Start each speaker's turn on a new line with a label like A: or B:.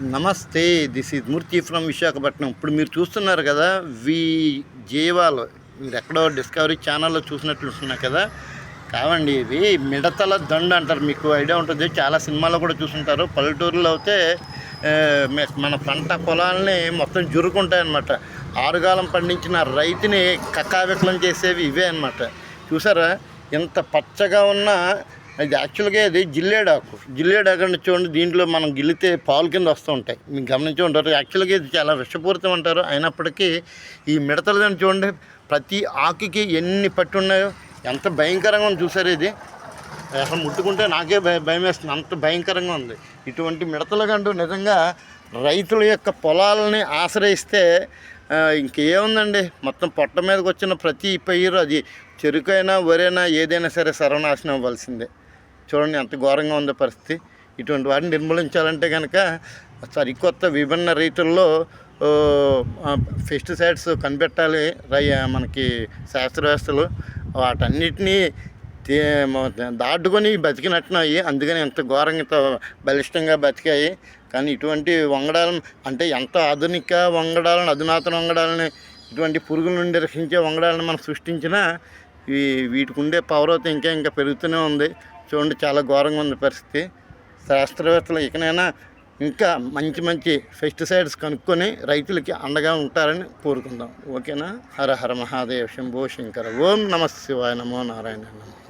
A: నమస్తే this is Murthy from Visakhapatnam. ఇప్పుడు మీరు చూస్తున్నారు కదా వి జీవాలు. మీరు ఎక్కడో డిస్కవరీ ఛానల్లో చూసినట్లున్నారు కదా. కావండి ఇవి మిడతల దండ అంటారు. మీకు ఐడియా ఉంటుంది. చాలా సినిమాల్లో కూడా చూసుంటారు. పల్లెటూరులో అయితే మన పంట పొలాలని మొత్తం జురుకుంటాయన్నమాట. ఆరుగాలం పండించిన రైతుని కక్కావికలం చేసేవి ఇవే అన్నమాట. చూసారా? ఎంత పచ్చగా ఉన్న ఇది యాక్చువల్గా ఇది జిల్లేడాకు. జిల్లేడాకు అంటే చూడండి దీంట్లో మనం గిల్లితే పాలు కింద వస్తూ ఉంటాయి. మీకు గమనించి ఉంటారు. యాక్చువల్గా ఇది చాలా విషపూరితం అంటారు. అయినప్పటికీ ఈ మిడతలు చూడండి ప్రతి ఆకుకి ఎన్ని పట్టి ఉన్నాయో ఎంత భయంకరంగా ఉంది చూసారు ఇది. అసలు ముట్టుకుంటే నాకే భయ భయం వేస్తుంది. అంత భయంకరంగా ఉంది. ఇటువంటి మిడతలు కంటూ నిజంగా రైతుల యొక్క పొలాలని ఆశ్రయిస్తే ఇంకేముందండి మొత్తం పొట్ట మీదకి వచ్చిన ప్రతి పైరు అది చెరుకైనా వరైనా ఏదైనా సరే సర్వనాశనం అవ్వాల్సిందే. చూడండి ఎంత ఘోరంగా ఉందో పరిస్థితి. ఇటువంటి వాటిని నిర్మూలించాలంటే కనుక సరికొత్త విభిన్న రీతుల్లో పెస్టిసైడ్స్ కనిపెట్టాలి రై మనకి శాస్త్రవేత్తలు. వాటన్నిటినీ దాటుకొని బతికినట్టున్నాయి. అందుకని ఎంత ఘోరంగా ఇంత బలిష్టంగా బతికాయి. కానీ ఇటువంటి వంగడాలను అంటే ఎంత ఆధునిక వంగడాలను అధునాతన వంగడాలని ఇటువంటి పురుగుల నుండి రక్షించే వంగడాలను మనం సృష్టించినా ఈ వీటికి ఉండే పౌరవత ఇంకా ఇంకా పెరుగుతూనే ఉంది. చూడండి చాలా ఘోరంగా ఉంది పరిస్థితి. శాస్త్రవేత్తలు ఇకనైనా ఇంకా మంచి మంచి పెస్టిసైడ్స్ కనుక్కొని రైతులకి అండగా ఉంటారని కోరుకుందాం. ఓకేనా? హర హర మహాదేవ్ శంభో శంకర. ఓం నమ శివాయ నమో నారాయణ నమో.